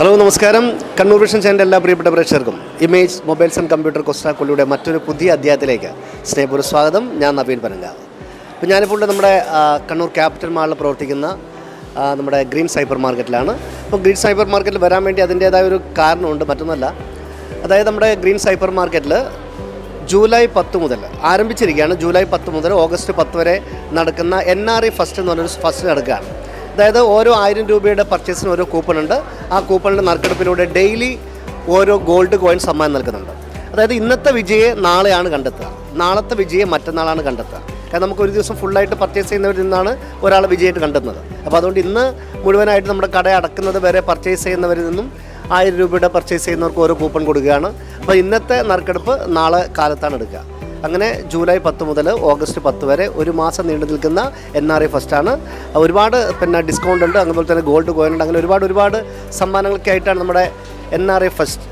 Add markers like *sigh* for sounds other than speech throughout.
Hello നമസ്കാരം. Kannur vision ചാനലിന്റെ എല്ലാ പ്രിയപ്പെട്ട പ്രേക്ഷകർക്കും ഇമേജ് മൊബൈൽസ് ആൻഡ് കമ്പ്യൂട്ടർ കൊസ്റ്റാക്കുള്ളിയുടെ മറ്റൊരു പുതിയ അധ്യായത്തിലേക്ക് സ്നേഹപൂർവ സ്വാഗതം. ഞാൻ നവീൻ പനങ്കാവ്. അപ്പോൾ ഞാനിപ്പോൾ നമ്മുടെ കണ്ണൂർ ക്യാപിറ്റൽ മാളിൽ പ്രവർത്തിക്കുന്ന നമ്മുടെ ഗ്രീൻ സൈബർ മാർക്കറ്റിലാണ്. അപ്പോൾ ഗ്രീൻ സൈബർ മാർക്കറ്റിൽ വരാൻ വേണ്ടി അതിന്റേതായ ഒരു കാരണമുണ്ട് മറ്റൊന്നല്ല. അതായത് നമ്മുടെ ഗ്രീൻ സൈബർ മാർക്കറ്റിൽ ജൂലൈ പത്ത് മുതൽ ആരംഭിച്ചിരിക്കുകയാണ്. ജൂലൈ പത്ത് മുതൽ ഓഗസ്റ്റ് പത്ത് വരെ നടക്കുന്ന എൻ ആർ ഐ ഫസ്റ്റ് എന്ന് പറഞ്ഞൊരു ഫസ്റ്റ് നടക്കുകയാണ്. അതായത് ഓരോ ആയിരം രൂപയുടെ പർച്ചേസിന് ഓരോ കൂപ്പൺ ഉണ്ട്. ആ കൂപ്പണിന്റെ നറുക്കെടുപ്പിലൂടെ ഡെയിലി ഓരോ ഗോൾഡ് കോയിൻ സമ്മാനം നൽകുന്നുണ്ട്. അതായത് ഇന്നത്തെ വിജയെ നാളെയാണ് കണ്ടെത്തുക. നാളത്തെ വിജയെ മറ്റന്നാളാണ് കണ്ടെത്തുക. കാരണം നമുക്ക് ഒരു ദിവസം ഫുള്ളായിട്ട് പർച്ചേസ് ചെയ്യുന്നവരിൽ നിന്നാണ് ഒരാൾ വിജയമായിട്ട് കണ്ടെത്തുന്നത്. അപ്പോൾ അതുകൊണ്ട് ഇന്ന് മുഴുവനായിട്ട് നമ്മുടെ കട അടക്കുന്നത് വരെ പർച്ചേസ് ചെയ്യുന്നവരിൽ നിന്നും ആയിരം രൂപയുടെ പർച്ചേസ് ചെയ്യുന്നവർക്ക് ഓരോ കൂപ്പൺ കൊടുക്കുകയാണ്. അപ്പോൾ ഇന്നത്തെ നറുക്കെടുപ്പ് നാളെ കാലത്താണ് എടുക്കുക. അങ്ങനെ ജൂലൈ പത്ത് മുതൽ ഓഗസ്റ്റ് പത്ത് വരെ ഒരു മാസം നീണ്ടു നിൽക്കുന്ന എൻ ആർ ഐ ഫസ്റ്റാണ് ഒരുപാട് പിന്നെ ഡിസ്കൗണ്ട് ഉണ്ട്. അതുപോലെ തന്നെ ഗോൾഡ് കോയിൻ ഉണ്ട്. അങ്ങനെ ഒരുപാട് ഒരുപാട് സമ്മാനങ്ങളൊക്കെ ആയിട്ടാണ് നമ്മുടെ N R I first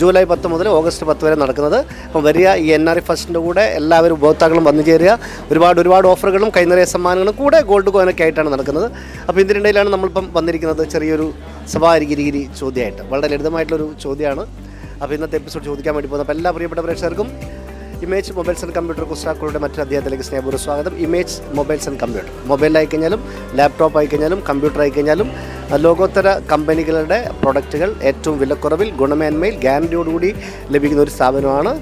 July പത്ത് മുതൽ ഓഗസ്റ്റ് പത്ത് വരെ നടക്കുന്നത്. അപ്പോൾ വരിക ഈ എൻ ആർ ഐ ഫസ്റ്റിന്റെ കൂടെ എല്ലാവരും ഉപഭോക്താക്കളും വന്നു ചേരുക. ഒരുപാട് ഒരുപാട് ഓഫറുകളും കൈനിറയ സമ്മാനങ്ങളും കൂടെ ഗോൾഡ് കോയിനൊക്കെ ആയിട്ടാണ് നടക്കുന്നത്. അപ്പോൾ ഇതിനിടയിലാണ് നമ്മളിപ്പം വന്നിരിക്കുന്നത് ചെറിയൊരു സഭാരിഗിരിഗിരി ചോദ്യമായിട്ട്. വളരെ ലളിതമായിട്ടുള്ളൊരു ചോദ്യമാണ്. അപ്പോൾ ഇന്നത്തെ എപ്പിസോഡ് ചോദിക്കാൻ വേണ്ടി പോകുന്നത് അപ്പോൾ എല്ലാ പ്രിയപ്പെട്ട പ്രേക്ഷകർക്കും ഇമേജ് മൊബൈൽസ് ആൻഡ് കമ്പ്യൂട്ടർ കുസ്റ്റാക്കളുടെ മറ്റൊരു അധ്യായത്തിലേക്ക് സ്നേഹപൂർവ സ്വാഗതം. Image mobiles and computer. Mobile ആയിക്കഴിഞ്ഞാലും laptop ആയിക്കഴിഞ്ഞാലും കമ്പ്യൂട്ടർ ആയിക്കഴിഞ്ഞാലും ലോകോത്തര കമ്പനികളുടെ പ്രൊഡക്റ്റുകൾ ഏറ്റവും വിലക്കുറവിൽ ഗുണമേന്മയിൽ ഗ്യാരണ്ടിയോടുകൂടി ലഭിക്കുന്ന ഒരു സ്ഥാപനമാണ്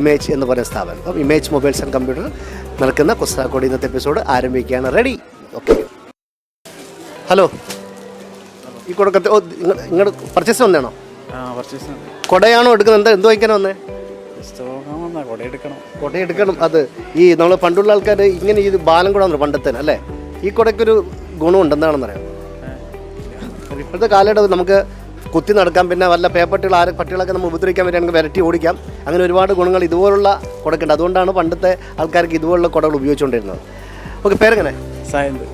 ഇമേജ് എന്ന് പറയുന്ന സ്ഥാപനം. അപ്പം ഇമേജ് മൊബൈൽസ് ആൻഡ് കമ്പ്യൂട്ടർ നടക്കുന്ന കുസ്റ്റാക്കോട് ഇന്നത്തെ എപ്പിസോഡ് ആരംഭിക്കുകയാണ്. റെഡി? ഓക്കെ. ഹലോ. ഈ കൊടുക്കത്തെ ഓ ഇങ്ങോട്ട് പർച്ചേസ് വന്നതാണോ? കൊടയാണോ എടുക്കുന്നത്? എന്താ എന്ത് വാങ്ങിക്കാനോ വന്നേ? പുസ്തകം വന്നാ കൊട എടുക്കണം കൊടയെടുക്കണം അത്. ഈ നമ്മൾ പണ്ടുള്ള ആൾക്കാർ ഇങ്ങനെ ഈ ബാലം കൂടെ വന്നു പണ്ടത്തെ അല്ലേ? ഈ കൊടയ്ക്കൊരു ഗുണമുണ്ട് എന്താണെന്ന് അറിയാം ഇപ്പോഴത്തെ കാലഘട്ടത്തിൽ നമുക്ക് കുത്തി നടക്കാം പിന്നെ വല്ല പേപ്പട്ടികൾ ആരെ പട്ടികളൊക്കെ നമ്മൾ ഉപദ്രവിക്കാൻ വേണ്ടി വിരട്ടി ഓടിക്കാം. അങ്ങനെ ഒരുപാട് ഗുണങ്ങൾ ഇതുപോലുള്ള കുടക്കുണ്ട്. അതുകൊണ്ടാണ് പണ്ടത്തെ ആൾക്കാർക്ക് ഇതുപോലുള്ള കുടകൾ ഉപയോഗിച്ചുകൊണ്ടിരുന്നത്. ഓക്കെ പേരെങ്ങനെ? സായന്ത്.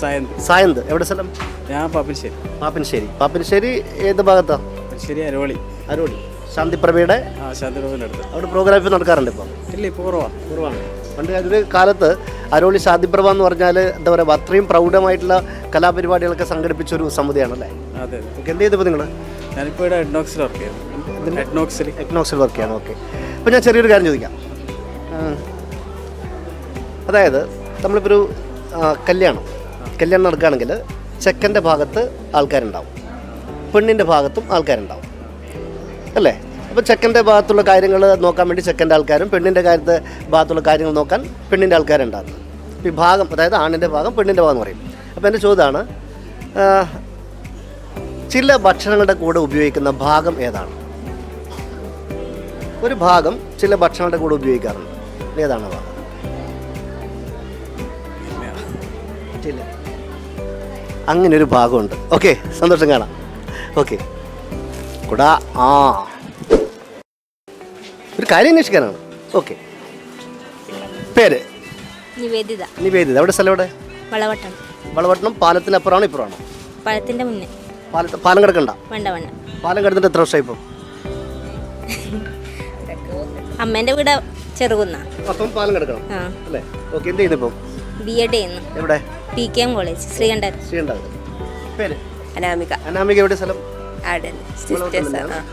സായന്ത്. സായന്ത്. എവിടെ സ്ഥലം? ഞാൻ പാപ്പിൻശ്ശേരി. പാപ്പിൻശ്ശേരി. പാപ്പിൻശ്ശേരി ഏത് ഭാഗത്താണ് ശരി അരോളി. അരോടി ശാന്തിപ്രഭയുടെ അവിടെ പ്രോഗ്രാം ഇപ്പോൾ നടക്കാറുണ്ട് ഇപ്പോൾ ഇല്ല ഇപ്പോൾ കുറവാ കുറവാണ്. പണ്ട് ഒരു കാലത്ത് അരോളി ശാന്തിപ്രഭ എന്ന് പറഞ്ഞാൽ എന്താ പറയുക അത്രയും പ്രൗഢമായിട്ടുള്ള കലാപരിപാടികളൊക്കെ സംഘടിപ്പിച്ച ഒരു സമിതിയാണല്ലേ അതെ എന്ത് ചെയ്തപ്പോൾ നിങ്ങൾ ഞാനിപ്പോൾ ഇവിടെ എഡ്നോക്സിൽ വർക്ക് ചെയ്യുന്നു എഡ്നോക്സിൽ എഡ്നോക്സിൽ വർക്ക് ചെയ്യണം ഓക്കെ. അപ്പോൾ ഞാൻ ചെറിയൊരു കാര്യം ചോദിക്കാം. അതായത് നമ്മളിപ്പോൾ ഒരു കല്യാണം. കല്യാണം നടക്കുകയാണെങ്കിൽ ചെക്കന്റെ ഭാഗത്ത് ആൾക്കാരുണ്ടാവും. പെണ്ണിന്റെ ഭാഗത്തും ആൾക്കാരുണ്ടാവും. അല്ലേ? അപ്പോൾ ചെക്കന്റെ ഭാഗത്തുള്ള കാര്യങ്ങൾ നോക്കാൻ വേണ്ടി ചെക്കന്റെ ആൾക്കാരും പെണ്ണിന്റെ കാര്യത്തെ ഭാഗത്തുള്ള കാര്യങ്ങൾ നോക്കാൻ പെണ്ണിന്റെ ആൾക്കാരുണ്ടാകും. ഈ ഭാഗം അതായത് ആണിന്റെ ഭാഗം പെണ്ണിന്റെ ഭാഗം എന്ന് പറയും. അപ്പോൾ എന്റെ ചോദ്യമാണ് ചില ഭക്ഷണങ്ങളുടെ കൂടെ ഉപയോഗിക്കുന്ന ഭാഗം ഏതാണ്? ഒരു ഭാഗം ചില ഭക്ഷണങ്ങളുടെ കൂടെ ഉപയോഗിക്കാറുണ്ട്. ഏതാണ് ഭാഗം? അങ്ങനെ ഒരു ഭാഗമുണ്ട്. ഓക്കെ സന്തോഷം കാണാം. ഓക്കെ. കുടാ. ആ. ഒരു കാര്യം അന്വേഷിക്കാനാണ്. ഓക്കെ. പേര്? നിവേദിത. നിവേദിത. എവിടെ സ്ഥലം എവിടെ? വളവട്ടം. വളവട്ടണം പാലത്തിനപ്പുറമാണോ ഇപ്പുറമാണോ? പഴത്തിന്റെ മുന്നേ. പാലത്ത് പാലം കിടക്കണ്ട? വേണ്ട വേണ്ട. പാലം കിടന്നിട്ട് എത്ര വർഷമായി ഇപ്പം? അമ്മേന്റെ വീട് ചെറുകുന്ന. അപ്പം പാലം കിടക്കണം. ആ. അല്ലേ? ഓക്കെ എന്ത് ചെയ്യുന്നു ഇപ്പം? ബി എഡ് ചെയ്യുന്നു. എവിടെ? P K M college Sreekantan Sreekanta. പേര്? അനാമിക. അനാമിക എവിടെ സ്ഥലം?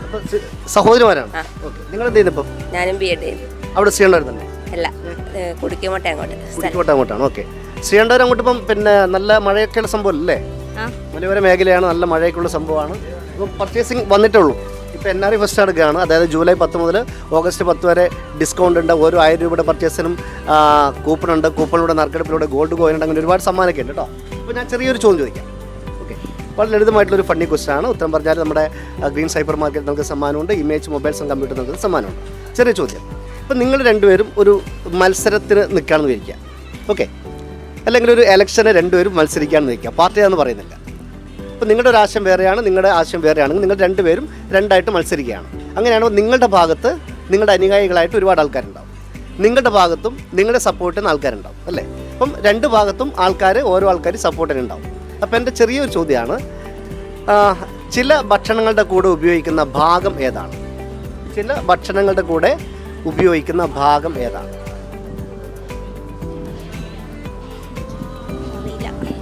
അപ്പൊ സഹോദരിമാരാണ്? നിങ്ങൾ എന്ത് ചെയ്യുന്നു ഞാനും ബി എഡ് അവിടെ ശ്രീകണ്ഠൻ തന്നെ? അല്ല കുടിക്കോട്ടെ അങ്ങോട്ട്. കുടിക്കോട്ടെ അങ്ങോട്ടാണ്. ഓക്കെ. ശ്രീകണ്ഠൻ അങ്ങോട്ട് ഇപ്പം പിന്നെ നല്ല മഴയൊക്കെയുള്ള സംഭവം അല്ലേ ആ. മലയോര മേഖലയാണ് നല്ല മഴയൊക്കെയുള്ള സംഭവമാണ്. ഇപ്പം പർച്ചേസിങ് വന്നിട്ടേ ഉള്ളൂ. ഇപ്പോൾ എൻ ആർ ഐ ഫസ്റ്റ് എടുക്കുകയാണ് അതായത് ജൂലൈ പത്ത് മുതൽ ഓഗസ്റ്റ് പത്ത് വരെ ഡിസ്കൗണ്ട് ഉണ്ട്. ഓരോ ആയിരം രൂപയുടെ പർച്ചേസിനും കൂപ്പൺ ഉണ്ട്. കൂപ്പണിലൂടെ നറുക്കെടുപ്പിലൂടെ ഗോൾഡ് കോയിൻ ഉണ്ട്. അങ്ങനെ ഒരുപാട് സമ്മാനമൊക്കെ ഉണ്ട് കേട്ടോ. അപ്പോൾ ഞാൻ ചെറിയൊരു ചോദ്യം ചോദിക്കാം. ഓക്കെ ലളിതമായിട്ടുള്ള ഒരു ഫണ്ണി ക്വസ്റ്റൻ ആണ്. ഉത്തരം പറഞ്ഞാൽ നമ്മുടെ ഗ്രീൻ സൈബർ മാർക്കറ്റ് നമുക്ക് സമ്മാനമുണ്ട് ഇമേജ് മൊബൈൽസ് ആൻഡ് കമ്പ്യൂട്ടർ നമുക്ക് സമ്മാനമുണ്ട്. ചെറിയ ചോദ്യം. ഇപ്പം നിങ്ങൾ രണ്ടുപേരും ഒരു മത്സരത്തിന് നിൽക്കുകയാണെന്ന് വിചാരിക്കുക. ഓക്കെ അല്ലെങ്കിൽ ഒരു ഇലക്ഷന് രണ്ടുപേരും മത്സരിക്കുകയാണെന്ന് നിൽക്കുക. പാർട്ടിയാണെന്ന് പറയുന്നില്ല. അപ്പോൾ നിങ്ങളുടെ ഒരു ആശയം വേറെയാണ് നിങ്ങളുടെ ആശയം വേറെയാണെങ്കിൽ നിങ്ങൾ രണ്ടുപേരും രണ്ടായിട്ട് മത്സരിക്കുകയാണ്. അങ്ങനെയാണെങ്കിൽ നിങ്ങളുടെ ഭാഗത്ത് നിങ്ങളുടെ അനുയായികളായിട്ട് ഒരുപാട് ആൾക്കാരുണ്ടാവും. നിങ്ങളുടെ ഭാഗത്തും നിങ്ങളുടെ സപ്പോർട്ടിന് ആൾക്കാരുണ്ടാവും. അല്ലേ? അപ്പം രണ്ട് ഭാഗത്തും ആൾക്കാർ ഓരോ ആൾക്കാർ സപ്പോർട്ടിനുണ്ടാവും അപ്പോൾ എന്റെ ചെറിയൊരു ചോദ്യമാണ്. ചില ഭക്ഷണങ്ങളുടെ കൂടെ ഉപയോഗിക്കുന്ന ഭാഗം ഏതാണ്? ചില ഭക്ഷണങ്ങളുടെ കൂടെ ഉപയോഗിക്കുന്ന ഭാഗം ഏതാണ്?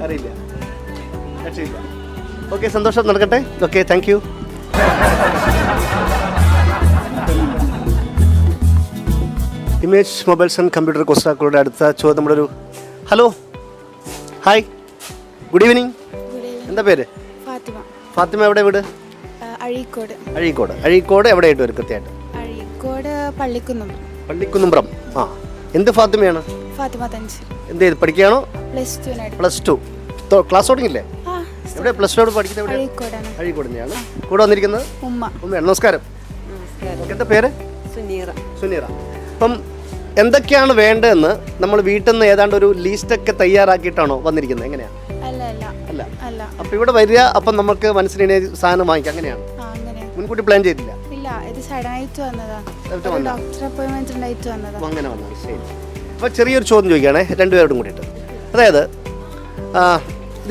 അറിയില്ല. ഓക്കെ സന്തോഷം നടക്കട്ടെ. Okay thank you image mobiles and computer കോസ്റ്റാക്കളുടെ അടുത്ത ചോദ്യം നമ്മുടെ ഒരു ഹലോ. ഹായ് ഗുഡ് ഈവനിങ് എന്താ പേര്? ഫാത്തിമ. ഫാത്തിമ എവിടെ വീട്? അഴീക്കോട്. അഴീക്കോട്. അഴീക്കോട് എവിടെയായിട്ട് വരും കൃത്യമായിട്ട്? അഴീക്കോട് പള്ളിക്കുന്നും പള്ളിക്കുന്നുംപ്രം ആ. എന്ത് ഫാത്തിമയാണ്? ഫാത്തിമ തഞ്ച്. എന്ത് ചെയ്ത് പഠിക്കുകയാണോ? Plus two plus two. Class തുടങ്ങിയില്ലേ? ആ എവിടെ? പ്ലസ് ടു പഠിക്കുന്നത് എവിടെ അഴീക്കോടാണ്. അഴീക്കോട് തന്നെയാണ്. കൂടെ വന്നിരിക്കുന്നത്? ഉമ്മ. ഉമ്മയാണ് നമസ്കാരം. എന്താ പേര്? സുനീറ. സുനീറ. അപ്പം എന്തൊക്കെയാണ് വേണ്ടതെന്ന് നമ്മൾ വീട്ടിൽ നിന്ന് ഏതാണ്ട് ഒരു ലിസ്റ്റൊക്കെ തയ്യാറാക്കിയിട്ടാണോ വന്നിരിക്കുന്നത്? എങ്ങനെയാണ് അല്ല അല്ല. അല്ല. ഇവിടെ വരിക അപ്പം നമുക്ക് മനസ്സിനെ സാധനം വാങ്ങിക്കാം. അങ്ങനെയാണ്. മുൻകൂട്ടി പ്ലാൻ ചെയ്തില്ല. ഇല്ല ഇത് സഡനായിട്ട് വന്നതാ? ഡോക്ടർ അപ്പോയിൻമെന്റ് ഉണ്ടായിട്ട് വന്നതാ. അപ്പം അങ്ങനെ വന്നത്. ശരി. അപ്പോൾ ചെറിയൊരു ചോദ്യം ചോദിക്കുകയാണേ. രണ്ടുപേരോടും കൂടിയിട്ട്. അതായത്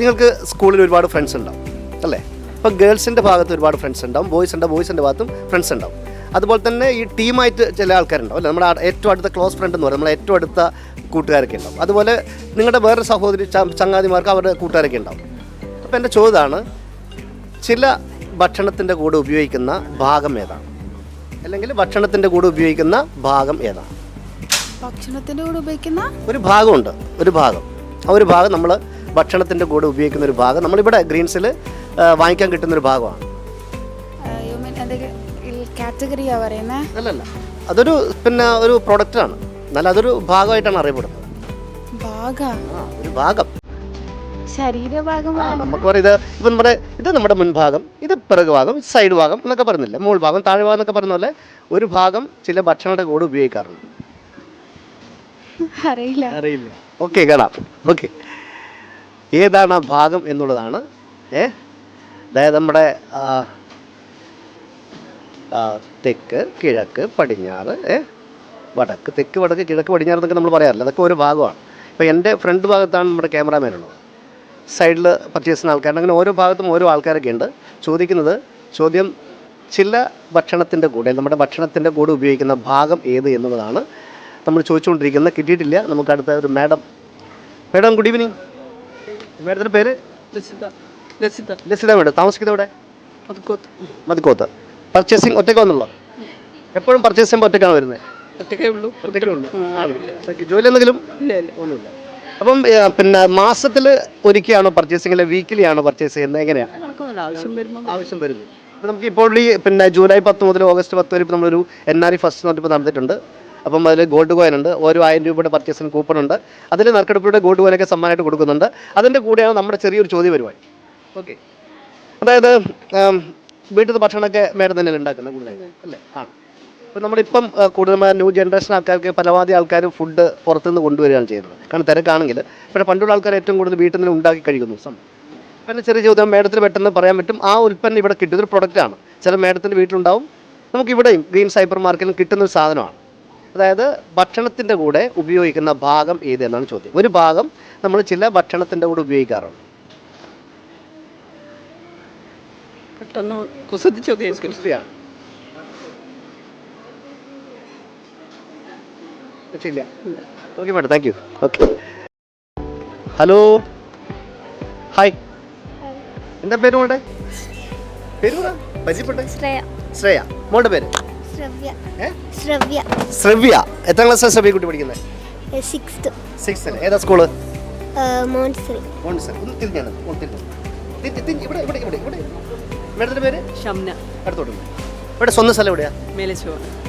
നിങ്ങൾക്ക് സ്കൂളിൽ ഒരുപാട് ഫ്രണ്ട്സ് ഉണ്ടാവും അല്ലേ? അപ്പോൾ ഗേൾസിന്റെ ഭാഗത്ത് ഒരുപാട് ഫ്രണ്ട്സ് ഉണ്ടാവും ബോയ്സ് ഉണ്ട് ബോയ്സിന്റെ ഭാഗത്തും ഫ്രണ്ട്സ് ഉണ്ടാവും. അതുപോലെ തന്നെ ഈ ടീമായിട്ട് ചില ആൾക്കാരുണ്ടാവും അല്ലേ? നമ്മുടെ ഏറ്റവും അടുത്ത ക്ലോസ് ഫ്രണ്ട് എന്ന് പറയുന്നത് നമ്മളെ ഏറ്റവും അടുത്ത കൂട്ടുകാരൊക്കെ ഉണ്ടാവും. അതുപോലെ നിങ്ങളുടെ വേറെ സഹോദരി ചങ്ങാതിമാർക്ക് അവരുടെ കൂട്ടുകാരൊക്കെ ഉണ്ടാവും. അപ്പോൾ എന്റെ ചോദ്യമാണ് ചില ഭക്ഷണത്തിന്റെ കൂടെ ഉപയോഗിക്കുന്ന ഭാഗം ഏതാണ്? അല്ലെങ്കിൽ ഭക്ഷണത്തിന്റെ കൂടെ ഉപയോഗിക്കുന്ന ഭാഗം ഏതാണ്? ഭക്ഷണത്തിന്റെ കൂടെ ഉപയോഗിക്കുന്ന? ഒരു ഭാഗമുണ്ട് ഒരു ഭാഗം. ആ ഒരു ഭാഗം നമ്മൾ ഭക്ഷണത്തിന്റെ കൂടെ ഉപയോഗിക്കുന്ന ഒരു ഭാഗം. നമ്മളിവിടെ ഗ്രീൻസിൽ വാങ്ങിക്കാൻ കിട്ടുന്ന ഒരു ഭാഗമാണ്. അല്ലല്ല അതൊരു പിന്നെ ഒരു പ്രൊഡക്റ്റാണ് എന്നാൽ അതൊരു ഭാഗമായിട്ടാണ് അറിയപ്പെടുന്നത്. ആ ഒരു ഭാഗം. ശരീരഭാഗം ആ നമുക്ക് പറയാം ഇത് ഇപ്പം നമ്മുടെ ഇത് നമ്മുടെ മുൻഭാഗം ഇത് പിറകു ഭാഗം സൈഡ് ഭാഗം എന്നൊക്കെ പറയുന്നില്ല? മുകൾ ഭാഗം താഴെ ഭാഗം എന്നൊക്കെ പറയുന്ന പോലെ ഒരു ഭാഗം ചില ഭക്ഷണങ്ങളുടെ കൂടെ ഉപയോഗിക്കാറുണ്ട്. അറിയില്ല. അറിയില്ല. ഓക്കെ കാണാം. ഓക്കെ ഏതാണ് ആ ഭാഗം എന്നുള്ളതാണ് ഏ? അതായത് നമ്മുടെ ആ, ആ, തെക്ക് കിഴക്ക് പടിഞ്ഞാറ് ഏ? വടക്ക് തെക്ക് വടക്ക് കിഴക്ക് പടിഞ്ഞാറ് എന്നൊക്കെ നമ്മൾ പറയാറില്ല? അതൊക്കെ ഒരു ഭാഗമാണ്. ഇപ്പോൾ എന്റെ ഫ്രണ്ട് ഭാഗത്താണ് നമ്മുടെ ക്യാമറാമാൻ ഉള്ളത്. സൈഡിൽ പർച്ചേസ് ചെയ്യുന്ന ആൾക്കാരുണ്ട്. അങ്ങനെ ഓരോ ഭാഗത്തും ഓരോ ആൾക്കാരൊക്കെ ഉണ്ട്. ചോദിക്കുന്നത് ചോദ്യം ചില ഭക്ഷണത്തിന്റെ കൂടെ നമ്മുടെ ഭക്ഷണത്തിന്റെ കൂടെ ഉപയോഗിക്കുന്ന ഭാഗം ഏത് എന്നുള്ളതാണ് നമ്മൾ ചോദിച്ചുകൊണ്ടിരിക്കുന്നത്. കിട്ടിയിട്ടില്ല. നമുക്ക് അടുത്ത ഒരു മാഡം. മാഡം ഗുഡ് ഈവനിങ് മാഡത്തിന്റെ പേര്? ലസിത. മാഡം. താമസിക്കുന്നത് ഇവിടെ മതിക്കോത്ത്. പർച്ചേസിങ് ഒറ്റയ്ക്ക് വന്നുള്ളൂ എപ്പോഴും പർച്ചേസ് ചെയ്യുമ്പോൾ ഒറ്റയ്ക്കാണ് വരുന്നത്? ഒറ്റക്കേ ഉള്ളൂ. ഒറ്റയ്ക്കേ ഉള്ളൂ. ഒറ്റയ്ക്ക് ജോലി എന്തെങ്കിലും? ഇല്ല ഇല്ല. ഒന്നുമില്ല. അപ്പം പിന്നെ മാസത്തിൽ ഒരിക്കലാണോ പർച്ചേസിംഗ് അല്ലെങ്കിൽ വീക്കിലി ആണോ പർച്ചേസ് ചെയ്യുന്നത് എങ്ങനെയാണ് കണക്കൊന്നുമില്ല ആവശ്യം വരുമ്പോൾ ആവശ്യം വരുന്നു. അപ്പോൾ നമുക്ക് ഇപ്പോൾ ഈ പിന്നെ ജൂലൈ പത്ത് മുതൽ ഓഗസ്റ്റ് പത്ത് വരെ ഇപ്പോൾ നമ്മളൊരു എൻ ആർ ഇ ഫസ്റ്റ് നോട്ടിപ്പോൾ നടന്നിട്ടുണ്ട്. അപ്പം അതിൽ ഗോൾഡ് കോയിൻ ഉണ്ട്. ഓരോ ആയിരം രൂപയുടെ പർച്ചേസിന് കൂപ്പൺ ഉണ്ട്. അതിൽ നറുക്കെടുപ്പിലൂടെ ഗോൾഡ് കോയിനൊക്കെ സമ്മാനമായിട്ട് കൊടുക്കുന്നുണ്ട്. അതിന്റെ കൂടെയാണ് നമ്മുടെ ചെറിയൊരു ചോദ്യം വരുവായി. ഓക്കെ. അതായത് വീട്ടിൽ ഭക്ഷണമൊക്കെ മേഡം തന്നെയാണ് ഉണ്ടാക്കുന്നത് കൂടുതലായിട്ട്? അല്ലേ? ആ. ഇപ്പം നമ്മളിപ്പം കൂടുതലും ന്യൂ ജനറേഷൻ ആൾക്കാർക്ക് പരമാവധി ആൾക്കാർ ഫുഡ് പുറത്തുനിന്ന് കൊണ്ടുവരികയാണ് ചെയ്യുന്നത്. കാരണം തിരക്കാണെങ്കിൽ പക്ഷേ പണ്ടുള്ള ആൾക്കാർ ഏറ്റവും കൂടുതൽ വീട്ടിൽ നിന്ന് ഉണ്ടാക്കി കഴിക്കുന്നു പിന്നെ ചെറിയ ചോദ്യം മേഡത്തിന് പെട്ടെന്ന് പറയാൻ പറ്റും ആ ഉൽപ്പന്നം ഇവിടെ കിട്ടും ഇതൊരു പ്രൊഡക്റ്റാണ് ചില മേഡത്തിന്റെ വീട്ടിലുണ്ടാവും നമുക്ക് ഇവിടെയും ഗ്രീൻ സൈബർ മാർക്കറ്റിൽ കിട്ടുന്ന ഒരു സാധനമാണ്. അതായത് ഭക്ഷണത്തിന്റെ കൂടെ ഉപയോഗിക്കുന്ന ഭാഗം ഏത് എന്നാണ് ചോദ്യം. ഒരു ഭാഗം നമ്മൾ ചില ഭക്ഷണത്തിന്റെ കൂടെ ഉപയോഗിക്കാറുണ്ട്. പെട്ടെന്ന് കുസൃതി ചോദ്യം ക്രിസ്പിയാണ് രക്ഷയില്ല okay madam thank you okay hello hi എന്താ പേര് മോളുടെ? പേര് പറ പരിചയപ്പെട്ടെ? ശ്രേയ. ശ്രേയ. മോളുടെ പേര്? ശ്രവ്യ. ശ്രവ്യ. ശ്രവ്യ. എത്രാം ക്ലാസ് ശ്രവ്യ കുട്ടി പഠിക്കുന്നത്? സിക്സ്ത് സിക്സ് ഏതാ സ്കൂൾ മോൺസറി മോൺസർ ഒന്ന് തിരിഞ്ഞാണ് ഒന്ന് തിരിഞ്ഞു? ഇവിടെ ഇവിടെ ഇവിടെ ഇവിടെ. മേഡത്തിന്റെ പേര്? ഷംന. അടുത്തോട്ട് ഇവിടെ സ്വന്തം സ്ഥലം എവിടെയാ?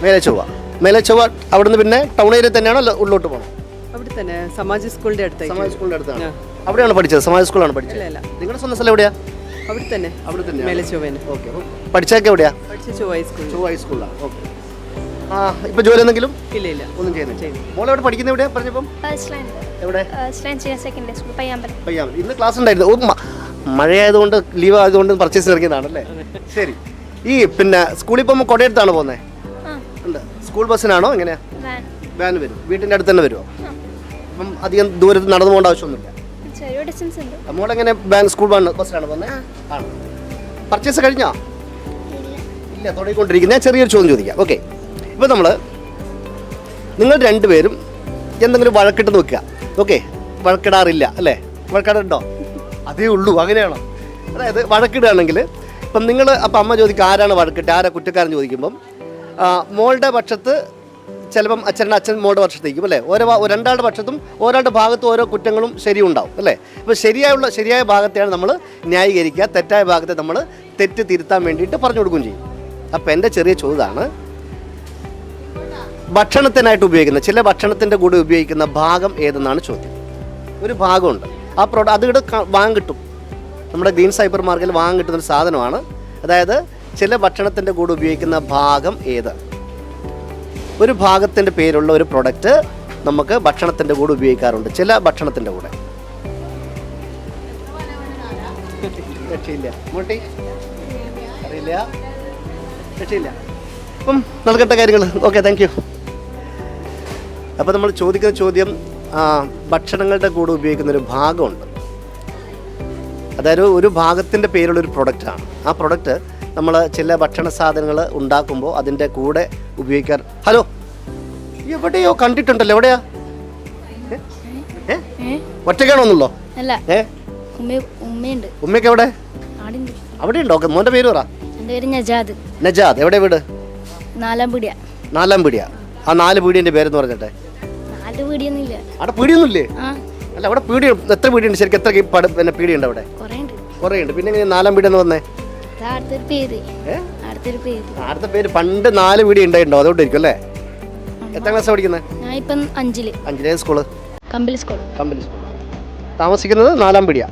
മേലെ ചുവ മേലെ ചൊവ്വ അവിടുന്ന് പിന്നെ ടൗൺ ഏരിയ തന്നെയാണ് അല്ല ഉള്ളോട്ട് പോകണം അവിടെ തന്നെ സമാജ് സ്കൂളിന്റെ അടുത്തായിട്ട് സമാജ് സ്കൂളിന്റെ അടുത്താണ്. അവിടെയാണ് പഠിച്ചത്? സമാജ് സ്കൂളാണ് പഠിച്ചത്. ഇല്ല ഇല്ല. നിങ്ങളുടെ സ്വന്തം സ്ഥലം എവിടെയാ? അവിടെ തന്നെ അവിടെ തന്നെ മേലെ ചൊവ്വേന് ഓക്കെ അപ്പം എവിടെയാ? പഠിച്ച ചൊവ്വ സ്കൂൾ ചൊവ്വ ഹൈസ്കൂളിലാണ് ഓക്കെ. ആ ഇപ്പം ജോലി എന്തെങ്കിലും? ഇല്ല ഇല്ല. ഒന്നും ചെയ്യുന്നില്ല. മോളെ എവിടെ പഠിക്കുന്നത് എവിടെയാ? പറഞ്ഞപ്പം? എവിടെ? Secondary school Payyambalam. പയ്യാൻ ഇന്ന് ക്ലാസ് ഉണ്ടായിരുന്നു. മഴയായതുകൊണ്ട് ലീവ് ആയതുകൊണ്ട് പർച്ചേസ് ഇറങ്ങിയതാണല്ലേ? ശരി. ഈ പിന്നെ സ്കൂളിൽ പോകുമ്പോൾ കൊടയെടുത്താണ് പോകുന്നത് സ്കൂൾ ബസ്സിനാണോ? എങ്ങനെയാ? വാൻ വരും. വീട്ടിന്റെ അടുത്ത് തന്നെ വരുമോ അപ്പം അധികം ദൂരത്ത് നടന്നു പോകേണ്ട ആവശ്യമൊന്നുമില്ല. നമ്മളെങ്ങനെ ബാങ്ക് സ്കൂൾ ബസ് ബസ്സിലാണ് ആണ് പർച്ചേസ് കഴിഞ്ഞോ? ഇല്ല. തുടങ്ങിക്കൊണ്ടിരിക്കുന്ന. ഞാൻ ചെറിയൊരു ചോദ്യം ചോദിക്കാം. ഓക്കെ ഇപ്പൊ നമ്മൾ നിങ്ങൾ രണ്ടുപേരും എന്തെങ്കിലും വഴക്കിട്ട് നോക്കുക. ഓക്കെ വഴക്കിടാറില്ല അല്ലേ? വഴക്കിടണ്ടോ അതേ ഉള്ളൂ അങ്ങനെയാണോ? അതായത് വഴക്കിടുകയാണെങ്കിൽ ഇപ്പം നിങ്ങൾ അപ്പം അമ്മ ചോദിക്കും ആരാണ് വഴക്കിട്ട്? ആരാ കുറ്റക്കാരൻ ചോദിക്കുമ്പം മോളുടെ പക്ഷത്ത് ചിലപ്പം അച്ഛന്റെ അച്ഛൻ മോളുടെ പക്ഷത്തേക്കും അല്ലേ? ഓരോ രണ്ടാളുടെ പക്ഷത്തും ഓരോരുടെ ഭാഗത്തും ഓരോ കുറ്റങ്ങളും ശരിയുണ്ടാവും അല്ലേ? അപ്പോൾ ശരിയായുള്ള ശരിയായ ഭാഗത്തെയാണ് നമ്മൾ ന്യായീകരിക്കുക. തെറ്റായ ഭാഗത്തെ നമ്മൾ തെറ്റ് തിരുത്താൻ വേണ്ടിയിട്ട് പറഞ്ഞു കൊടുക്കുകയും ചെയ്യും. അപ്പോൾ എന്റെ ചെറിയ ചോദ്യമാണ് ഭക്ഷണത്തിനായിട്ട് ഉപയോഗിക്കുന്ന ചില ഭക്ഷണത്തിന്റെ കൂടെ ഉപയോഗിക്കുന്ന ഭാഗം ഏതെന്നാണ് ചോദ്യം. ഒരു ഭാഗമുണ്ട്. ആ പ്രോഡക്റ്റ് അത് കിട്ടും. നമ്മുടെ ഗ്രീൻ സൈബർ മാർക്കറ്റിൽ വാങ്ങാൻ ഒരു സാധനമാണ്. അതായത് ചില ഭക്ഷണത്തിന്റെ കൂടെ ഉപയോഗിക്കുന്ന ഭാഗം ഏത്? ഒരു ഭാഗത്തിന്റെ പേരുള്ള ഒരു പ്രൊഡക്റ്റ് നമുക്ക് ഭക്ഷണത്തിന്റെ കൂടെ ഉപയോഗിക്കാറുണ്ട്. ചില ഭക്ഷണത്തിന്റെ കൂടെ. മുട്ടി അപ്പം നൽകട്ടെ കാര്യങ്ങൾ. ഓക്കെ താങ്ക് യു അപ്പോൾ നമ്മൾ ചോദിക്കുന്ന ചോദ്യം ഭക്ഷണങ്ങളുടെ കൂടെ ഉപയോഗിക്കുന്ന ഒരു ഭാഗമുണ്ട്. അതായത് ഒരു ഭാഗത്തിന്റെ പേരുള്ള ഒരു പ്രൊഡക്റ്റാണ് ആ പ്രൊഡക്റ്റ് നമ്മൾ ചില ഭക്ഷണ സാധനങ്ങൾ ഉണ്ടാക്കുമ്പോൾ അതിന്റെ കൂടെ ഉപയോഗിക്കാൻ. ഹലോ എവിടെയോ കണ്ടിട്ടുണ്ടല്ലോ എവിടെയാ? ഒറ്റക്കാണോന്നുള്ളോ ഏ? ഉമ്മയൊക്കെ എവിടെ? അവിടെ ഉണ്ടോ മോന്റെ പേര് പറ. നജാദ്. നജാദ് എവിടെ വീട്? നാലാം പീടിയ നാലാം പീടിയ. ആ നാല് പീടിയന്റെ പേരെന്ന് പറഞ്ഞിട്ടെ. അവിടെ പീടിയൊന്നുമില്ലേ? അല്ല അവിടെ പീടിയ എത്ര പീടിയുണ്ട്? ശരിക്കും എത്ര പിന്നെ പീടിയുണ്ട് അവിടെ? കുറേ ഉണ്ട് പിന്നെ നാലാം പീടിയെന്ന് വന്നേ? അടുത്ത പേര് പണ്ട് നാല് വീട് ഉണ്ടായിട്ടുണ്ടോ. അതുകൊണ്ടിരിക്കും അല്ലേ? എത്ര ക്ലാസ് പഠിക്കുന്നത്? ഞാൻ ഇപ്പം അഞ്ചിൽ. അഞ്ചിലേ school? Kambili school Kambili school താമസിക്കുന്നത് നാലാം പീടിയ.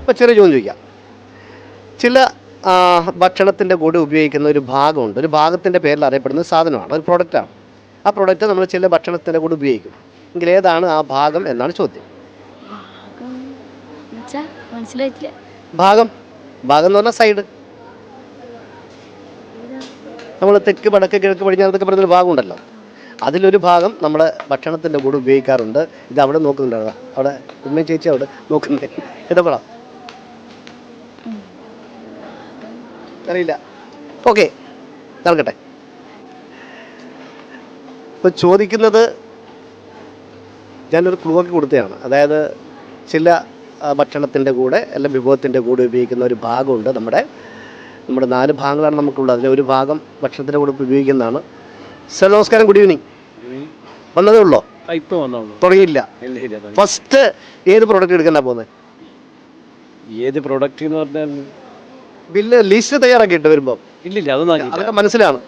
ഇപ്പോൾ ചെറിയ ചോദ്യം ചോദിക്കാം. ചില ഭക്ഷണത്തിന്റെ കൂടെ ഉപയോഗിക്കുന്ന ഒരു ഭാഗമുണ്ട്. ഒരു ഭാഗത്തിന്റെ പേരിൽ അറിയപ്പെടുന്ന സാധനമാണ്. ഒരു പ്രോഡക്റ്റാണ് ആ പ്രോഡക്റ്റ് നമ്മൾ ചില ഭക്ഷണത്തിന്റെ കൂടെ ഉപയോഗിക്കും. എങ്കിൽ ഏതാണ് ആ ഭാഗം എന്നാണ് ചോദ്യം. ഭാഗം? ഭാഗം എന്ന് പറഞ്ഞാൽ സൈഡ് നമ്മൾ തെക്ക് വടക്ക് കിഴക്ക് പടിഞ്ഞാറത്തൊക്കെ പറയുന്നൊരു ഭാഗമുണ്ടല്ലോ. അതിലൊരു ഭാഗം നമ്മുടെ ഭക്ഷണത്തിന്റെ കൂടെ ഉപയോഗിക്കാറുണ്ട്. ഇത് അവിടെ നോക്കുന്നുണ്ടോ അവിടെ ഉമ്മ ചേച്ചി അവിടെ നോക്കുന്നേ ഇടപെടാം അറിയില്ല. ഓക്കെ. നടക്കട്ടെ. ഇപ്പോൾ ചോദിക്കുന്നത് ഞാനൊരു ക്ലൂ ഒക്കെ കൊടുത്തതാണ്. അതായത് ചില ഭക്ഷണത്തിന്റെ കൂടെ അല്ല വിഭവത്തിന്റെ കൂടെ ഉപയോഗിക്കുന്ന ഒരു ഭാഗമുണ്ട് നമ്മുടെ നമ്മുടെ നാല് ഭാഗങ്ങളാണ് നമുക്കുള്ളത്. അതിലെ ഒരു ഭാഗം ഭക്ഷണത്തിന്റെ കൂടെ ഉപയോഗിക്കുന്നതാണ്. സർ നമസ്കാരം. ഗുഡ് ഈവനിങ് വന്നതേ ഉള്ളോ? ഇപ്പൊ വന്നോളൂ. തുടങ്ങിയില്ല. ഫസ്റ്റ് ഏത് പ്രോഡക്റ്റ് എടുക്കാനാ പോകുന്നത്? ഏത് പ്രോഡക്റ്റ് എന്ന് പറഞ്ഞാൽ ബില്ല് ലിസ്റ്റ് തയ്യാറാക്കിയിട്ട് വരുമ്പോൾ ഇല്ലില്ല അതൊന്നും. അതൊക്കെ മനസ്സിലാണ്.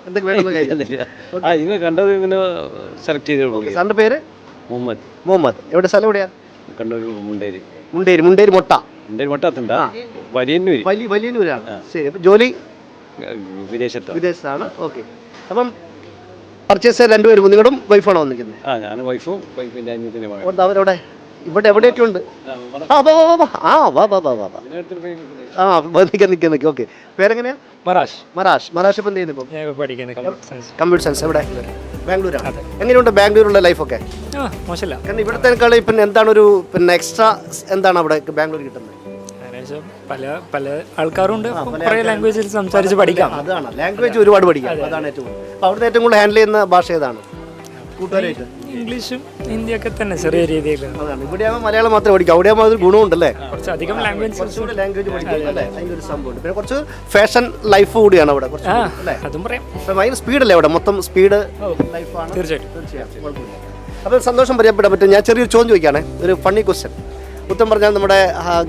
ആ നിങ്ങൾ കണ്ടത് ഇങ്ങനെ സെലക്ട് ചെയ്ത് സാറിന്റെ പേര്? മുഹമ്മദ്. മുഹമ്മദ്. എവിടെ സ്ഥലം എവിടെയാ? കണ്ണൂർ മുണ്ടേരി. മുണ്ടേരി മുണ്ടേരി മൊട്ട. മുണ്ടേരി മട്ടാത്തുണ്ട വലിയന്നൂര്. വലിയ വലിയന്നൂരാണ്. ശരി അപ്പം ജോലി? വിദേശത്താണ് വിദേശത്താണ്. ഓക്കെ. അപ്പം പർച്ചേസ് രണ്ടുപേരും നിങ്ങളും വൈഫാണോ വന്നിരിക്കുന്നത്? ആ ഞാൻ വൈഫും വൈഫിന്റെ അനിയത്തിന്റെ അവരവിടെ? ഇവിടെ എവിടെയൊക്കെ ഉണ്ട് ആ വാ വാ വാ, വാ. ആ വാ വാ വാ വാ വാ. ആ വാ, നിൽക്കാം നിൽക്കാം നിൽക്കാം ഓക്കെ. പേരെങ്ങനെയാ? മറാഷ്. മറാഷ്. മറാഷ് ഇപ്പം എന്ത് ചെയ്യുന്നു ഇപ്പം? പഠിക്കുന്നത് കമ്പ്യൂട്ടർ സയൻസ്. എവിടെ? ബാംഗ്ലൂരാണ്. എങ്ങനെയുണ്ട് ബാംഗ്ലൂരുള്ള ലൈഫൊക്കെ ആ മോശമില്ല കാരണം ഇവിടത്തേക്കാൾ പിന്നെ എന്താണ് ഒരു പിന്നെ എക്സ്ട്രാ എന്താണ് അവിടെ ബാംഗ്ലൂർ കിട്ടുന്നത്? ഏകദേശം പല പല ആൾക്കാരുണ്ട് കുറേ ലാംഗ്വേജിൽ സംസാരിച്ച് പഠിക്കാം. അതാണ്. ലാംഗ്വേജ് ഒരുപാട് പഠിക്കാം. അതാണ് ഏറ്റവും കൂടുതൽ. അപ്പോൾ അവിടുത്തെ ഏറ്റവും കൂടുതൽ ഹാൻഡിൽ ചെയ്യുന്ന ഭാഷ ഏതാണ്? കൂട്ടുകാരായിട്ട് ഇംഗ്ലീഷും ഹിന്ദിയൊക്കെ തന്നെ ചെറിയ രീതിയിൽ അതാണ്. ഇവിടെയാകുമ്പോൾ മലയാളം മാത്രമേ പഠിക്കാം. അവിടെയാകുമ്പോൾ അതൊരു ഗുണമുണ്ടല്ലേ? കുറച്ച് അധികം ലാംഗ്വേജ് കുറച്ചുകൂടി ലാംഗ്വേജ് പഠിക്കാം അല്ലേ? അതിന്റെ ഒരു സംഭവമുണ്ട്. പിന്നെ കുറച്ച് ഫാഷൻ ലൈഫ് കൂടിയാണ് അവിടെ. കുറച്ച് അല്ലേ? അതും പറയാം. ഭയങ്കര സ്പീഡ് അല്ലേ അവിടെ? മൊത്തം സ്പീഡ് ലൈഫാണ് തീർച്ചയായിട്ടും. തീർച്ചയായും. കുഴപ്പമില്ല അപ്പോൾ സന്തോഷം പരിചയപ്പെടാൻ പറ്റും. ഞാൻ ചെറിയൊരു ചോദ്യം ചോദിക്കുകയാണ്. ഒരു ഫണ്ണി ക്വസ്റ്റ്യൻ ഉത്തരം പറഞ്ഞാൽ നമ്മുടെ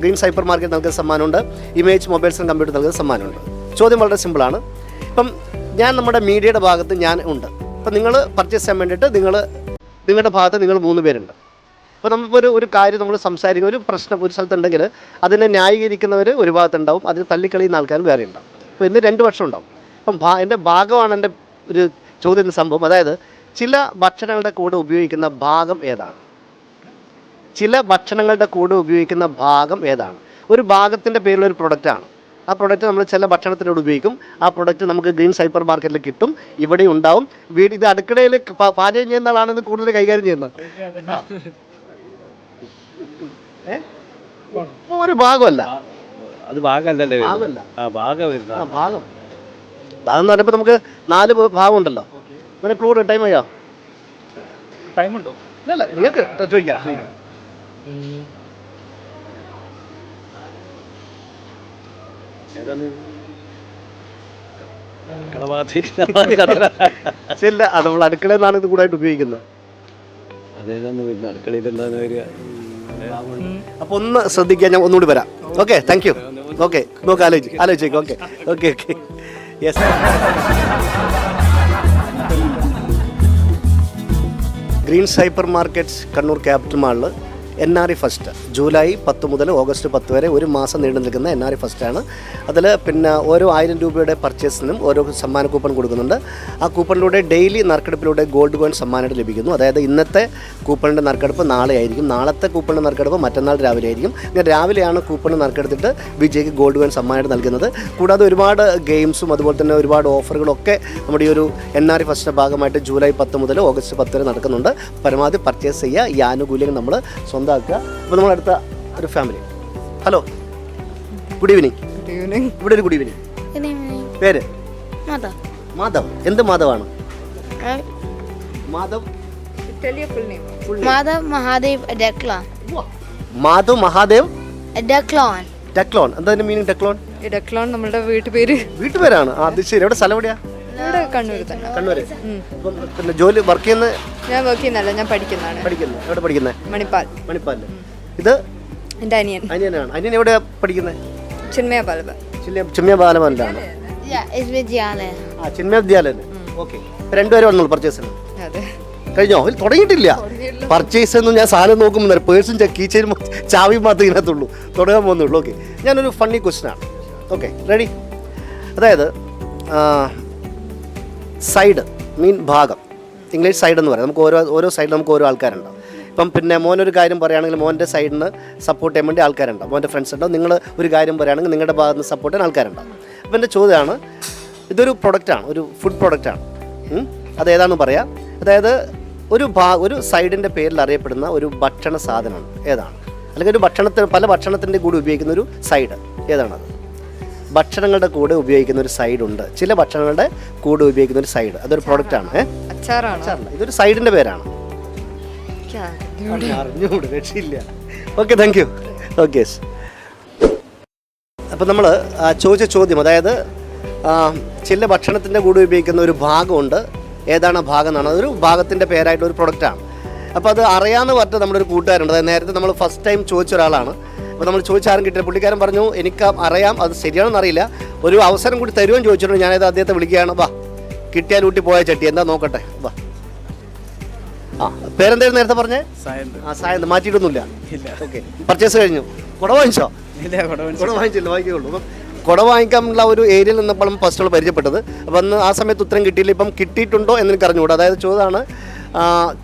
ഗ്രീൻ സൈബർ മാർക്കറ്റ് നൽകുന്ന സമ്മാനമുണ്ട്. ഇമേജ് മൊബൈൽസ് ആൻഡ് കമ്പ്യൂട്ടർ നൽകുന്ന സമ്മാനമുണ്ട്. ചോദ്യം വളരെ സിമ്പിളാണ് ഇപ്പം ഞാൻ നമ്മുടെ മീഡിയയുടെ ഭാഗത്ത് ഞാൻ ഉണ്ട്. അപ്പം നിങ്ങൾ പർച്ചേസ് ചെയ്യാൻ വേണ്ടിയിട്ട് നിങ്ങൾ നിങ്ങളുടെ ഭാഗത്ത് നിങ്ങൾ മൂന്ന് പേരുണ്ട്. അപ്പോൾ നമുക്കൊരു ഒരു കാര്യം നമ്മൾ സംസാരിക്കുന്ന ഒരു പ്രശ്നം ഒരു സ്ഥലത്തുണ്ടെങ്കിൽ അതിനെ ന്യായീകരിക്കുന്നവർ ഒരു ഭാഗത്തുണ്ടാവും. അതിന് തള്ളിക്കളിയുന്ന ആൾക്കാർ വേറെ ഉണ്ടാവും. അപ്പോൾ ഇന്ന് രണ്ട് പക്ഷം ഉണ്ടാവും. അപ്പം ഭാ എന്റെ ഭാഗമാണ് എന്റെ ഒരു ചോദ്യത്തിന് സംഭവം. അതായത് ചില ഭക്ഷണങ്ങളുടെ കൂടെ ഉപയോഗിക്കുന്ന ഭാഗം ഏതാണ്? ചില ഭക്ഷണങ്ങളുടെ കൂടെ ഉപയോഗിക്കുന്ന ഭാഗം ഏതാണ്? ഒരു ഭാഗത്തിന്റെ പേരിലൊരു പ്രൊഡക്റ്റാണ് ആ പ്രൊഡക്റ്റ് നമ്മൾ ചില ഭക്ഷണത്തിനോട് ഉപയോഗിക്കും. ആ പ്രൊഡക്റ്റ് നമുക്ക് ഗ്രീൻ സൈപ്പർ മാർക്കറ്റിൽ കിട്ടും. ഇവിടെ ഉണ്ടാവും. വീട് ഇത് അടുക്കളയിൽ പാചകം ചെയ്യുന്ന ആളാണ് ഇത് കൂടുതൽ കൈകാര്യം ചെയ്യുന്നത്? ഒരു ഭാഗമല്ല. അത് ഭാഗമല്ലല്ലേ? ഭാഗമല്ല. ഭാഗം ഭാഗം ഭാഗം. എന്ന് പറയുമ്പോൾ നമുക്ക് നാല് ഭാഗം ഉണ്ടല്ലോ അങ്ങനെ ക്ലൂർ ടൈം അയ്യാ ടൈം ഉണ്ടോ? അല്ല നിങ്ങൾക്ക് ചോദിക്കാം. ശരില്ല അത് നമ്മൾ അടുക്കളയിൽ നിന്നാണ് ഇത് കൂടുതലായിട്ട് ഉപയോഗിക്കുന്നത്. അതേതാന്ന് വരുന്നത് അടുക്കളയിൽ എന്താന്ന് വരിക? അപ്പൊ ഒന്ന് ശ്രദ്ധിക്കാൻ ഞാൻ ഒന്നുകൂടി വരാം. ഓക്കെ താങ്ക് യു ഓക്കെ നോക്ക് ആലോചിക്ക ആലോചിച്ചേക്ക്. Okay okay okay yes green cyber markets Kannur capital മാളിൽ N R E first July പത്ത് മുതൽ ഓഗസ്റ്റ് പത്ത് വരെ ഒരു മാസം നീണ്ടു നിൽക്കുന്ന എൻ ആർ ഇ ഫസ്റ്റാണ് അതിൽ പിന്നെ ഓരോ ആയിരം രൂപയുടെ പർച്ചേസിനും ഓരോ സമ്മാന കൂപ്പൺ കൊടുക്കുന്നുണ്ട്. ആ കൂപ്പണിലൂടെ ഡെയിലി നറുക്കെടുപ്പിലൂടെ ഗോൾഡ് കോയിൻ സമ്മാനമായിട്ട് ലഭിക്കുന്നു. അതായത് ഇന്നത്തെ കൂപ്പണിന്റെ നറുക്കെടുപ്പ് നാളെ ആയിരിക്കും. നാളത്തെ കൂപ്പണിന്റെ നറുക്കെടുപ്പ് മറ്റന്നാൾ രാവിലെ ആയിരിക്കും. ഞാൻ രാവിലെയാണ് കൂപ്പൺ നറുക്കെടുത്തിട്ട് വിജയ്ക്ക് ഗോൾഡ് കോയിൻ സമ്മാനമായിട്ട് നൽകുന്നത്. കൂടാതെ ഒരുപാട് ഗെയിംസും അതുപോലെ തന്നെ ഒരുപാട് ഓഫറുകളൊക്കെ നമ്മുടെ ഈ ഒരു എൻ ആർ ഇ ഫസ്റ്റിന്റെ ഭാഗമായിട്ട് ജൂലൈ പത്ത് മുതൽ ഓഗസ്റ്റ് പത്ത് വരെ നടക്കുന്നുണ്ട്. പരമാവധി പർച്ചേസ് ചെയ്യുക. ഈ ആനുകൂല്യം നമ്മൾ സ്വന്തമാക്കുക. അപ്പോൾ നമ്മൾ അടുത്ത ഒരു ഫാമിലി ഹലോ ഗുഡ് ഈവനിങ് ഇവിടെ ഒരു ഗുഡ് ഈവനിങ് പേര്? മാധവ്. എന്ത് മാധവാണ്? മാധവ്. മാധവ് മഹാദേവ് ഡെക്ലോൺ. മാധവ് മഹാദേവ്? ഡെക്ലോൺ. ഡെക്ലോൺ. എന്താ അതിന്റെ മീനിങ് ഡെക്ലോൺ? ഡെക്ലോൺ നമ്മുടെ വീട്ടുപേര്. വീട്ടുപേരാണ്. ആ അത് ശരി. എവിടെ സ്ഥലം എവിടെയാ? ഇവിടെ കണ്ണൂർ തന്നെ. കണ്ണൂര്? അപ്പം പിന്നെ ജോലി വർക്ക് ചെയ്യുന്ന ഞാൻ വർക്ക് ചെയ്യുന്നല്ല ഞാൻ പഠിക്കുന്നതാണ്. പഠിക്കുന്നത് എവിടെ പഠിക്കുന്നത് മണിപ്പാൽ. മണിപ്പാലിൽ ഇത് എന്റെ അനിയൻ. അനിയനാണ്. അനിയൻ എവിടെ പഠിക്കുന്നത് ചിന്മയ ബാലബ ചിന്മയ ചിന്മയ ബാലമനിലാണ് ആ ചിന്മയ വിദ്യാലയം ഓക്കെ രണ്ടുപേരും വന്നോളൂ പർച്ചേസിന് അതെ. കഴിഞ്ഞോ? അതിൽ തുടങ്ങിയിട്ടില്ല. പർച്ചേസ് ഒന്നും ഞാൻ സാധനം നോക്കുമ്പോൾ പേഴ്സും കീച്ചയിൽ ചാവി ചാവിയും മാത്രമേ ഇതിനകത്തുള്ളൂ. തുടങ്ങാൻ പോകുന്നുള്ളൂ ഓക്കെ ഞാനൊരു ഫണ്ണി ക്വസ്റ്റ്യനാണ് ഓക്കെ റെഡി അതായത് സൈഡ് മീൻ ഭാഗം. ഇംഗ്ലീഷ് സൈഡ് എന്ന് പറയാം. നമുക്ക് ഓരോ ഓരോ സൈഡിൽ നമുക്ക് ഓരോ ആൾക്കാരുണ്ടാവും ഇപ്പം പിന്നെ മോനൊരു കാര്യം പറയുകയാണെങ്കിൽ മോന്റെ സൈഡിന് സപ്പോർട്ട് ചെയ്യാൻ വേണ്ടി ആൾക്കാരുണ്ടാവും മോന്റെ ഫ്രണ്ട്സ് ഉണ്ടാവും നിങ്ങൾ ഒരു കാര്യം പറയുകയാണെങ്കിൽ നിങ്ങളുടെ ഭാഗത്ത് നിന്ന് സപ്പോർട്ട് ചെയ്യാൻ ആൾക്കാരുണ്ടാവും അപ്പം എന്റെ ചോദ്യമാണ് ഇതൊരു പ്രൊഡക്റ്റാണ് ഒരു ഫുഡ് പ്രൊഡക്റ്റാണ് അത് ഏതാണെന്ന് പറയാം? അതായത് ഒരു ഭാ ഒരു സൈഡിന്റെ പേരിൽ അറിയപ്പെടുന്ന ഒരു ഭക്ഷണ സാധനമാണ്. ഏതാണ്? അല്ലെങ്കിൽ ഒരു ഭക്ഷണത്തിന് പല ഭക്ഷണത്തിന്റെ കൂടി ഉപയോഗിക്കുന്ന ഒരു സൈഡ്. ഏതാണത്? ഭക്ഷണങ്ങളുടെ കൂടെ ഉപയോഗിക്കുന്ന ഒരു സൈഡ് ഉണ്ട്. ചില ഭക്ഷണങ്ങളുടെ കൂടെ ഉപയോഗിക്കുന്ന ഒരു സൈഡ് അതൊരു പ്രോഡക്റ്റ് ആണ്. അച്ചാറാണോ? ഇതൊരു സൈഡിന്റെ പേരാണ്. രക്ഷയില്ല. ഓക്കെ താങ്ക് യു ഓക്കെ അപ്പം നമ്മൾ ചോദിച്ച ചോദ്യം അതായത് ചില ഭക്ഷണത്തിന്റെ കൂടെ ഉപയോഗിക്കുന്ന ഒരു ഭാഗമുണ്ട്. ഏതാണ് ഭാഗം എന്നാണ്. അതൊരു ഭാഗത്തിന്റെ പേരായിട്ട് ഒരു പ്രൊഡക്റ്റാണ് അപ്പോൾ അത് അറിയാമെന്ന് പറഞ്ഞിട്ട് നമ്മുടെ ഒരു കൂട്ടുകാരുണ്ട്. അതായത് നേരത്തെ നമ്മൾ ഫസ്റ്റ് ടൈം ചോദിച്ച ഒരാളാണ്. അപ്പോൾ നമ്മൾ ചോദിച്ചാരും കിട്ടില്ല. പുള്ളിക്കാരൻ പറഞ്ഞു എനിക്ക് അറിയാം അത് ശരിയാണെന്ന് അറിയില്ല. ഒരു അവസരം കൂടി തരുമെന്ന് ചോദിച്ചിട്ടുണ്ട്. ഞാനത് അദ്ദേഹത്തെ വിളിക്കുകയാണ്. വാ കിട്ടിയാൽ ഊട്ടി പോയ ചട്ടി. എന്താ നോക്കട്ടെ? വാ. ആ പേരെന്തായിരുന്നു നേരത്തെ പറഞ്ഞേ? ആ സായന്ത്. മാറ്റിയിട്ടൊന്നുമില്ല. ഓക്കെ. പർച്ചേസ് കഴിഞ്ഞു. കുട വാങ്ങിച്ചോ? കുട വാങ്ങിച്ചില്ല. വാങ്ങിക്കുള്ളൂ അപ്പം കുട വാങ്ങിക്കാനുള്ള ഒരു ഏരിയയിൽ നിന്നപ്പോൾ ഫസ്റ്റ് നമ്മൾ പരിചയപ്പെട്ടത്. അപ്പം അന്ന് ആ സമയത്ത് ഉത്തരം കിട്ടിയില്ല. ഇപ്പം കിട്ടിയിട്ടുണ്ടോ എന്ന് എനിക്ക് അറിഞ്ഞുകൂടാ. അതായത് ചോദ്യമാണ്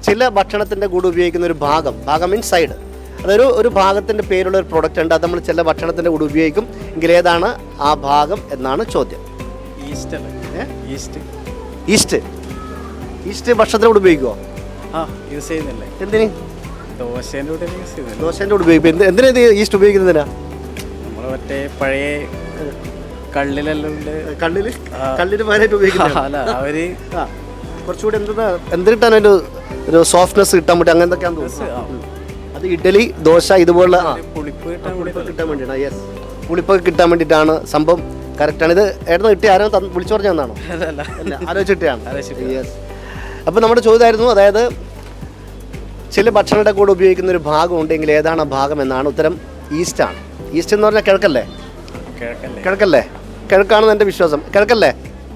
ചില ഭക്ഷണത്തിന്റെ കൂടെ ഉപയോഗിക്കുന്ന ഒരു ഭാഗം. ഭാഗം മീൻസ് സൈഡ് അതൊരു ഒരു ഭാഗത്തിന്റെ പേരുള്ള ഒരു പ്രൊഡക്റ്റ് ഉണ്ട്. അത് നമ്മൾ ചില ഭക്ഷണത്തിന്റെ കൂടെ ഉപയോഗിക്കും. എങ്കിൽ ഏതാണ് ആ ഭാഗം എന്നാണ് ചോദ്യം. ഈസ്റ്റ് ഈസ്റ്റ് ഈസ്റ്റ് ഈസ്റ്റ് ഭക്ഷണത്തിന്റെ കൂടെ ഉപയോഗിക്കുമോ ആ യൂസ് ചെയ്യുന്നില്ലേ? എന്തിന്? ദോശേന്റെ കൂടെ യൂസ് ചെയ്യുന്നില്ല? ദോശേന്റെ കൂടെ ഉപയോഗിക്കും. എന്ത് എന്തിനാ ഇത് ഈസ്റ്റ് ഉപയോഗിക്കുന്നതിനാ? നമ്മൾ മറ്റേ പഴയ കള്ളിലെല്ലാം ഉണ്ട്. കള്ളിൽ ആ. കള്ളിന് പകരമായിട്ട് *laughs* അല്ല അവർ കുറച്ചുകൂടി എന്താ എന്ത് കിട്ടാൻ ഒരു സോഫ്റ്റ്നെസ് കിട്ടാൻ പറ്റും. അങ്ങനത്തൊക്കെയാന്ന് ആ. തോന്നുന്നു ഉം. അത് ഇഡലി ദോശ ഇതുപോലുള്ള പുളിപ്പ് കിട്ടാൻ പുളിപ്പൊക്കെ കിട്ടാൻ വേണ്ടിയിട്ടാണ്. യെസ് പുളിപ്പൊക്കെ കിട്ടാൻ വേണ്ടിയിട്ടാണ് സംഭവം. കറക്റ്റാണ് ഇത് എവിടെ കിട്ടി ആരോ വിളിച്ചു പറഞ്ഞു തന്നാണോ? ആലോചിച്ചിട്ടാണ് അപ്പൊ യെസ് അപ്പോൾ നമ്മുടെ ചോദ്യമായിരുന്നു അതായത് ചില ഭക്ഷണങ്ങളുടെ കൂടെ ഉപയോഗിക്കുന്ന ഒരു ഭാഗം ഉണ്ടെങ്കിൽ ഏതാണ് ആ ഭാഗം എന്നാണ് ഉത്തരം ഈസ്റ്റ് ആണ്. ഈസ്റ്റ് എന്ന് പറഞ്ഞാൽ കിഴക്കല്ലേ? കിഴക്കല്ലേ? കിഴക്കാണെന്ന് എന്റെ വിശ്വാസം. കിഴക്കല്ലേ?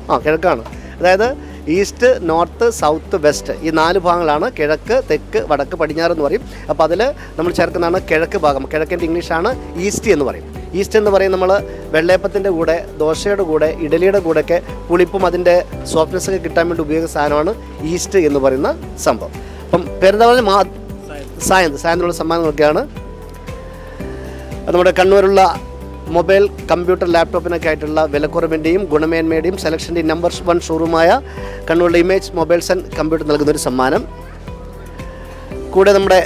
ആ കിഴക്കാണ്. അതായത് ഈസ്റ്റ് നോർത്ത് സൗത്ത് വെസ്റ്റ് ഈ നാല് ഭാഗങ്ങളാണ് കിഴക്ക് തെക്ക് വടക്ക് പടിഞ്ഞാറ് എന്ന് പറയും. അപ്പോൾ അതിൽ നമ്മൾ ചേർക്കുന്നതാണ് കിഴക്ക് ഭാഗം. കിഴക്കിന്റെ ഇംഗ്ലീഷാണ് ഈസ്റ്റ് എന്ന് പറയും. ഈസ്റ്റ് എന്ന് പറയും നമ്മൾ വെള്ളയപ്പത്തിന്റെ കൂടെ ദോശയുടെ കൂടെ ഇഡലിയുടെ കൂടെയൊക്കെ പുളിപ്പും അതിന്റെ സോഫ്റ്റ്നെസ് ഒക്കെ കിട്ടാൻ വേണ്ടി ഉപയോഗിക്കുന്ന സാധനമാണ് ഈസ്റ്റ് എന്ന് പറയുന്ന സംഭവം. അപ്പം പറഞ്ഞാൽ മാ സായന്ത്. സായന്തിനുള്ള സമ്മാനങ്ങളൊക്കെയാണ് നമ്മുടെ കണ്ണൂരുള്ള മൊബൈൽ കമ്പ്യൂട്ടർ ലാപ്ടോപ്പിനൊക്കെ ആയിട്ടുള്ള വിലക്കുറവിന്റെയും ഗുണമേന്മയുടെയും സെലക്ഷന്റെയും നമ്പർ വൺ ഷോറൂമായ കണ്ണൂരിലെ ഇമേജ് മൊബൈൽസ് ആൻഡ് കമ്പ്യൂട്ടർ നൽകുന്ന ഒരു സമ്മാനം. കൂടെ നമ്മുടെ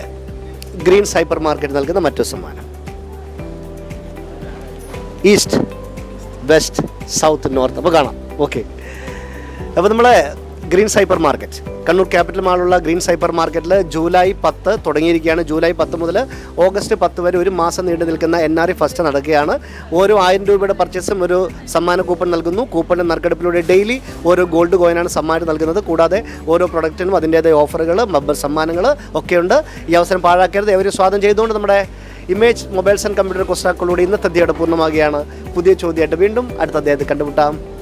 ഗ്രീൻ സൈപ്പർ മാർക്കറ്റ് നൽകുന്ന മറ്റൊരു സമ്മാനം. ഈസ്റ്റ് വെസ്റ്റ് സൗത്ത് നോർത്ത് അപ്പോൾ കാണാം. ഓക്കെ അപ്പോൾ നമ്മളെ green cyber market Kannur capital മാളുള്ള green cyber മാർക്കറ്റിൽ ജൂലൈ പത്ത് തുടങ്ങിയിരിക്കുകയാണ്. ജൂലൈ പത്ത് മുതൽ ഓഗസ്റ്റ് പത്ത് വരെ ഒരു മാസം നീണ്ടു നിൽക്കുന്ന എൻ ആർ ഇ ഫസ്റ്റ് നടക്കുകയാണ്. ഓരോ ആയിരം രൂപയുടെ പർച്ചേസും ഒരു സമ്മാന കൂപ്പൺ നൽകുന്നു. കൂപ്പണിന്റെ നറുക്കെടുപ്പിലൂടെ ഡെയിലി ഓരോ ഗോൾഡ് കോയിനാണ് സമ്മാനം നൽകുന്നത്. കൂടാതെ ഓരോ പ്രൊഡക്റ്റിനും അതിന്റേതായ ഓഫറുകൾ സമ്മാനങ്ങൾ ഒക്കെയുണ്ട്. ഈ അവസരം പാഴാക്കരുത്. അവർ സ്വാഗതം ചെയ്തുകൊണ്ട് നമ്മുടെ ഇമേജ് മൊബൈൽസ് ആൻഡ് കമ്പ്യൂട്ടർ കൊസ്റ്റാക്കളോട് ഇന്നത്തെ അധ്യായം പൂർണമാകുകയാണ് പുതിയ ചോദ്യമായിട്ട് വീണ്ടും അടുത്ത അദ്ദേഹത്തെ കണ്ടുമുട്ടാം.